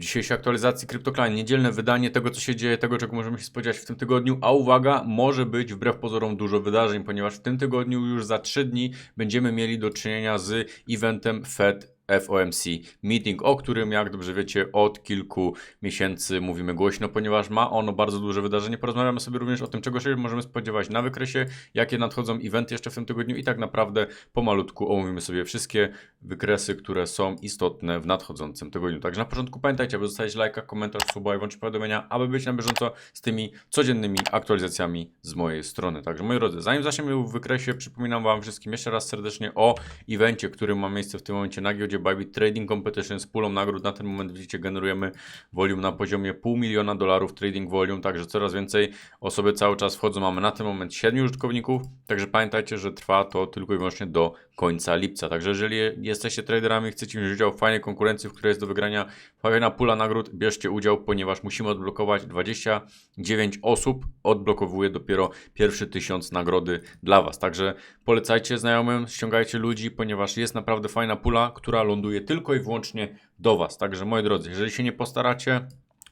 Dzisiejszej aktualizacji CryptoCline niedzielne wydanie tego, co się dzieje, tego, czego możemy się spodziewać w tym tygodniu. A uwaga, może być wbrew pozorom dużo wydarzeń, ponieważ w tym tygodniu już za 3 dni będziemy mieli do czynienia z eventem Fed FOMC meeting, o którym, jak dobrze wiecie, od kilku miesięcy mówimy głośno, ponieważ ma ono bardzo duże wydarzenie. Porozmawiamy sobie również o tym, czego się możemy spodziewać na wykresie, jakie nadchodzą eventy jeszcze w tym tygodniu i tak naprawdę pomalutku omówimy sobie wszystkie wykresy, które są istotne w nadchodzącym tygodniu. Także na początku pamiętajcie, aby zostawić lajka, komentarz, suba i włączyć powiadomienia, aby być na bieżąco z tymi codziennymi aktualizacjami z mojej strony. Także moi drodzy, zanim zaczniemy w wykresie, przypominam Wam wszystkim jeszcze raz serdecznie o evencie, który ma miejsce w tym momencie na giełdzie Bybit Trading Competition z pulą nagród. Na ten moment widzicie, generujemy volume na poziomie pół miliona dolarów trading volume, także coraz więcej osoby cały czas wchodzą. Mamy na ten moment 7 użytkowników, także pamiętajcie, że trwa to tylko i wyłącznie do końca lipca. Także jeżeli jesteście traderami, chcecie wziąć udział w fajnej konkurencji, w której jest do wygrania fajna pula nagród, bierzcie udział, ponieważ musimy odblokować 29 osób. Odblokowuje dopiero pierwszy tysiąc nagrody dla Was. Także polecajcie znajomym, ściągajcie ludzi, ponieważ jest naprawdę fajna pula, która ląduje tylko i wyłącznie do Was. Także moi drodzy, jeżeli się nie postaracie,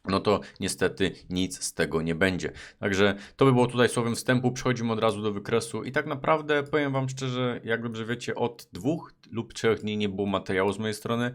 no to niestety nic z tego nie będzie. Także to by było tutaj słowem wstępu. Przechodzimy od razu do wykresu i tak naprawdę powiem Wam szczerze, jak dobrze wiecie, od dwóch lub trzech dni nie było materiału z mojej strony.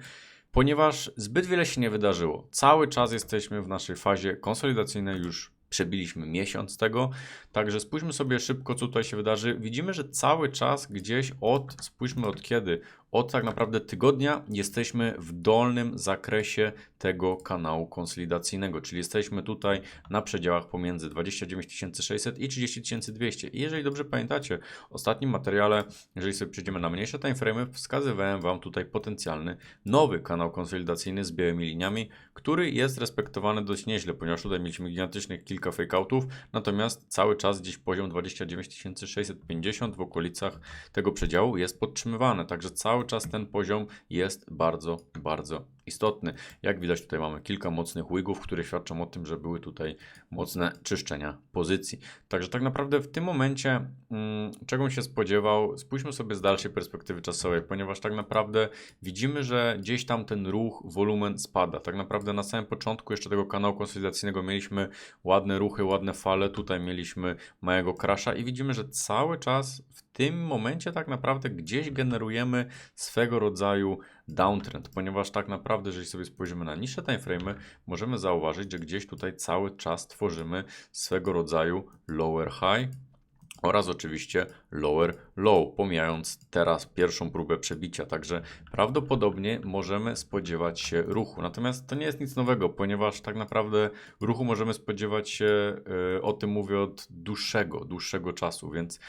Ponieważ zbyt wiele się nie wydarzyło. Cały czas jesteśmy w naszej fazie konsolidacyjnej, już przebiliśmy miesiąc tego. Także spójrzmy sobie szybko, co tutaj się wydarzy. Widzimy, że cały czas gdzieś od, spójrzmy od kiedy, od tak naprawdę tygodnia jesteśmy w dolnym zakresie tego kanału konsolidacyjnego, czyli jesteśmy tutaj na przedziałach pomiędzy 29 600 i 30 200. I jeżeli dobrze pamiętacie, w ostatnim materiale, jeżeli sobie przejdziemy na mniejsze timeframe, wskazywałem Wam tutaj potencjalny nowy kanał konsolidacyjny z białymi liniami, który jest respektowany dość nieźle, ponieważ tutaj mieliśmy gigantycznych kilka fakeoutów, natomiast cały czas gdzieś poziom 29 650 w okolicach tego przedziału jest podtrzymywany, także cały cały czas ten poziom jest bardzo, bardzo istotny. Jak widać tutaj mamy kilka mocnych wigów, które świadczą o tym, że były tutaj mocne czyszczenia pozycji. Także tak naprawdę w tym momencie hmm, czego się spodziewał, spójrzmy sobie z dalszej perspektywy czasowej, ponieważ tak naprawdę widzimy, że gdzieś tam ten ruch, wolumen spada. Tak naprawdę na samym początku jeszcze tego kanału konsolidacyjnego mieliśmy ładne ruchy, ładne fale, tutaj mieliśmy małego crasha i widzimy, że cały czas w tym momencie tak naprawdę gdzieś generujemy swego rodzaju downtrend, ponieważ tak naprawdę, jeżeli sobie spojrzymy na niższe timeframe, możemy zauważyć, że gdzieś tutaj cały czas tworzymy swego rodzaju lower high, oraz oczywiście lower low, pomijając teraz pierwszą próbę przebicia. Także prawdopodobnie możemy spodziewać się ruchu. Natomiast to nie jest nic nowego, ponieważ tak naprawdę ruchu możemy spodziewać się, yy, o tym mówię od dłuższego, dłuższego czasu, więc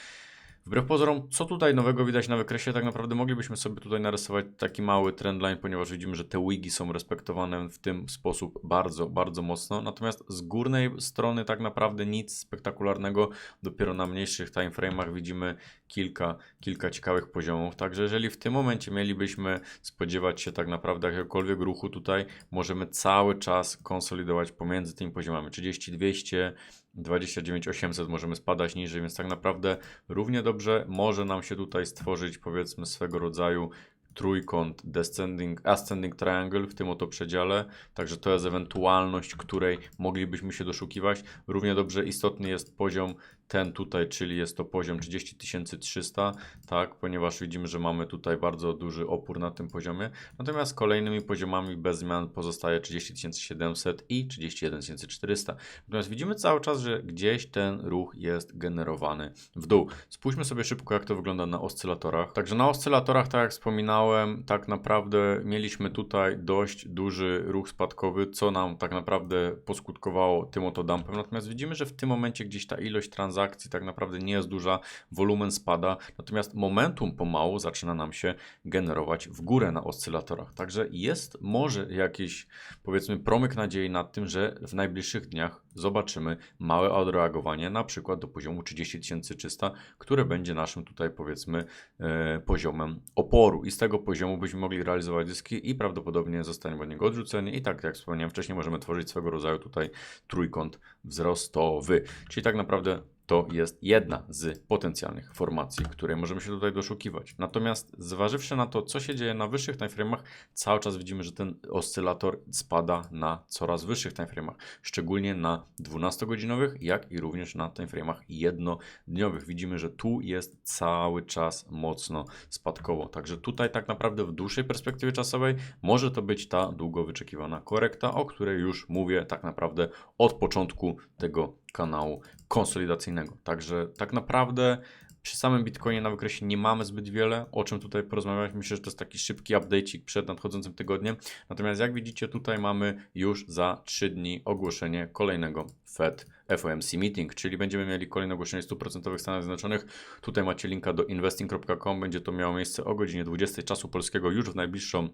Wbrew pozorom, co tutaj nowego widać na wykresie, tak naprawdę moglibyśmy sobie tutaj narysować taki mały trendline, ponieważ widzimy, że te wigi są respektowane w tym sposób bardzo, bardzo mocno. Natomiast z górnej strony tak naprawdę nic spektakularnego. Dopiero na mniejszych timeframe'ach widzimy kilka, kilka ciekawych poziomów. Także jeżeli w tym momencie mielibyśmy spodziewać się tak naprawdę jakiegokolwiek ruchu tutaj, możemy cały czas konsolidować pomiędzy tymi poziomami 3200, 29800 możemy spadać niżej, więc tak naprawdę równie dobrze może nam się tutaj stworzyć powiedzmy swego rodzaju trójkąt descending, ascending triangle w tym oto przedziale, także to jest ewentualność, której moglibyśmy się doszukiwać. Równie dobrze istotny jest poziom ten tutaj, czyli jest to poziom 30300, tak, ponieważ widzimy, że mamy tutaj bardzo duży opór na tym poziomie. Natomiast kolejnymi poziomami bez zmian pozostaje 30700 i 31400. Natomiast widzimy cały czas, że gdzieś ten ruch jest generowany w dół. Spójrzmy sobie szybko, jak to wygląda na oscylatorach. Także na oscylatorach, tak jak wspominałem, tak naprawdę mieliśmy tutaj dość duży ruch spadkowy, co nam tak naprawdę poskutkowało tym oto dumpem. Natomiast widzimy, że w tym momencie gdzieś ta ilość transakcji transakcji tak naprawdę nie jest duża, wolumen spada, natomiast momentum pomału zaczyna nam się generować w górę na oscylatorach. Także jest może jakiś powiedzmy promyk nadziei nad tym, że w najbliższych dniach zobaczymy małe odreagowanie na przykład do poziomu 30300, które będzie naszym tutaj powiedzmy e, poziomem oporu i z tego poziomu byśmy mogli realizować zyski i prawdopodobnie zostaniemy od niego odrzuceni i tak jak wspomniałem wcześniej możemy tworzyć swego rodzaju tutaj trójkąt wzrostowy. Czyli tak naprawdę to jest jedna z potencjalnych formacji, której możemy się tutaj doszukiwać. Natomiast zważywszy na to, co się dzieje na wyższych timeframe'ach, cały czas widzimy, że ten oscylator spada na coraz wyższych timeframe'ach, szczególnie na 12-godzinowych, jak i również na timeframe'ach jednodniowych. Widzimy, że tu jest cały czas mocno spadkowo. Także tutaj tak naprawdę w dłuższej perspektywie czasowej może to być ta długo wyczekiwana korekta, o której już mówię tak naprawdę od początku tego kanału konsolidacyjnego. Także tak naprawdę przy samym Bitcoinie na wykresie nie mamy zbyt wiele, o czym tutaj porozmawiać. Myślę, że to jest taki szybki update'ik przed nadchodzącym tygodniem. Natomiast jak widzicie, tutaj mamy już za 3 dni ogłoszenie kolejnego Fed FOMC meeting, czyli będziemy mieli kolejne ogłoszenie 100% w Stanach Zjednoczonych. Tutaj macie linka do investing.com. Będzie to miało miejsce o godzinie 20 czasu polskiego już w najbliższą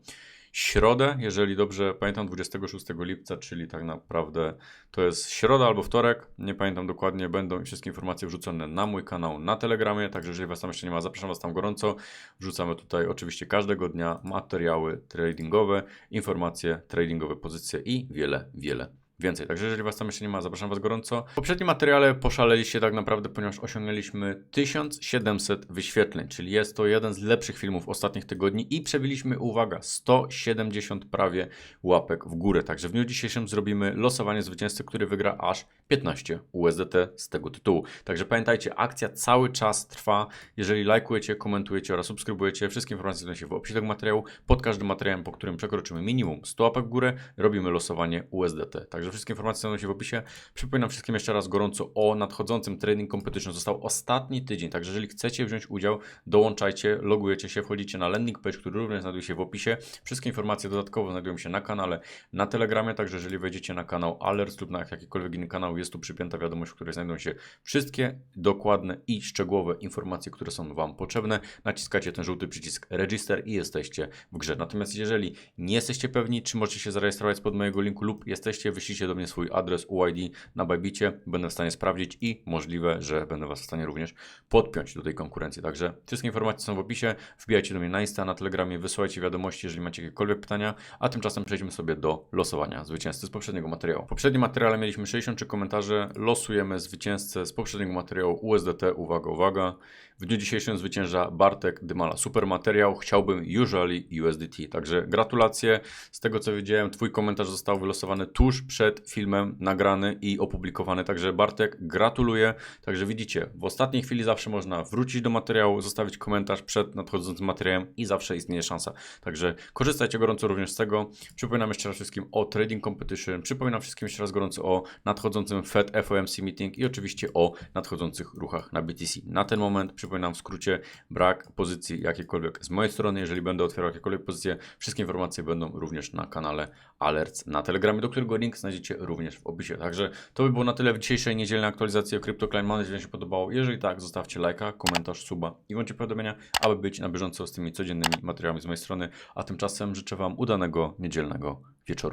środę, jeżeli dobrze pamiętam, 26 lipca, czyli tak naprawdę to jest środa albo wtorek, nie pamiętam dokładnie, będą wszystkie informacje wrzucone na mój kanał na Telegramie, także jeżeli Was tam jeszcze nie ma, zapraszam Was tam gorąco. Wrzucamy tutaj oczywiście każdego dnia materiały tradingowe, informacje tradingowe, pozycje i wiele, wiele więcej. Także jeżeli Was tam jeszcze nie ma, zapraszam Was gorąco. W poprzednim materiale poszaleliście tak naprawdę, ponieważ osiągnęliśmy 1700 wyświetleń, czyli jest to jeden z lepszych filmów ostatnich tygodni i przebiliśmy, uwaga, 170 prawie łapek w górę. Także w dniu dzisiejszym zrobimy losowanie zwycięzcy, który wygra aż 15 USDT z tego tytułu. Także pamiętajcie, akcja cały czas trwa. Jeżeli lajkujecie, komentujecie oraz subskrybujecie, wszystkie informacje znajdziecie w opisie tego materiału. Pod każdym materiałem, po którym przekroczymy minimum 100 łapek w górę, robimy losowanie USDT. Także wszystkie informacje znajdą się w opisie. Przypominam wszystkim jeszcze raz gorąco o nadchodzącym Trading Competition. Został ostatni tydzień, także jeżeli chcecie wziąć udział, dołączajcie, logujecie się, wchodzicie na landing page, który również znajduje się w opisie. Wszystkie informacje dodatkowo znajdują się na kanale, na Telegramie, także jeżeli wejdziecie na kanał Alert lub na jakikolwiek inny kanał, jest tu przypięta wiadomość, w której znajdują się wszystkie dokładne i szczegółowe informacje, które są Wam potrzebne. Naciskacie ten żółty przycisk Register i jesteście w grze. Natomiast jeżeli nie jesteście pewni, czy możecie się zarejestrować spod mojego linku lub jesteście, wyślijcie do mnie swój adres UID na Bybicie, będę w stanie sprawdzić i możliwe, że będę Was w stanie również podpiąć do tej konkurencji. Także wszystkie informacje są w opisie, wbijajcie do mnie na Insta, na Telegramie, wysyłajcie wiadomości, jeżeli macie jakiekolwiek pytania, a tymczasem przejdźmy sobie do losowania zwycięzcy z poprzedniego materiału. W poprzednim materiale mieliśmy 63 komentarze, losujemy zwycięzcę z poprzedniego materiału USDT, uwaga, uwaga. W dniu dzisiejszym zwycięża Bartek Dymala. Super materiał, chciałbym usually USDT. Także gratulacje. Z tego co wiedziałem, Twój komentarz został wylosowany tuż przed filmem nagrany i opublikowany. Także Bartek, gratuluję. Także widzicie, w ostatniej chwili zawsze można wrócić do materiału, zostawić komentarz przed nadchodzącym materiałem i zawsze istnieje szansa. Także korzystajcie gorąco również z tego. Przypominam jeszcze raz wszystkim o Trading Competition. Przypominam wszystkim jeszcze raz gorąco o nadchodzącym Fed FOMC meeting i oczywiście o nadchodzących ruchach na BTC. Na ten moment przypominam w skrócie brak pozycji jakiejkolwiek z mojej strony. Jeżeli będę otwierał jakiekolwiek pozycje, wszystkie informacje będą również na kanale Alerts na Telegramie, do którego link znajdziecie również w opisie. Także to by było na tyle w dzisiejszej niedzielnej aktualizacji o CryptoCline. Mam nadzieję, że się podobało. Jeżeli tak, zostawcie lajka, komentarz, suba i włączcie powiadomienia, aby być na bieżąco z tymi codziennymi materiałami z mojej strony. A tymczasem życzę Wam udanego niedzielnego wieczoru.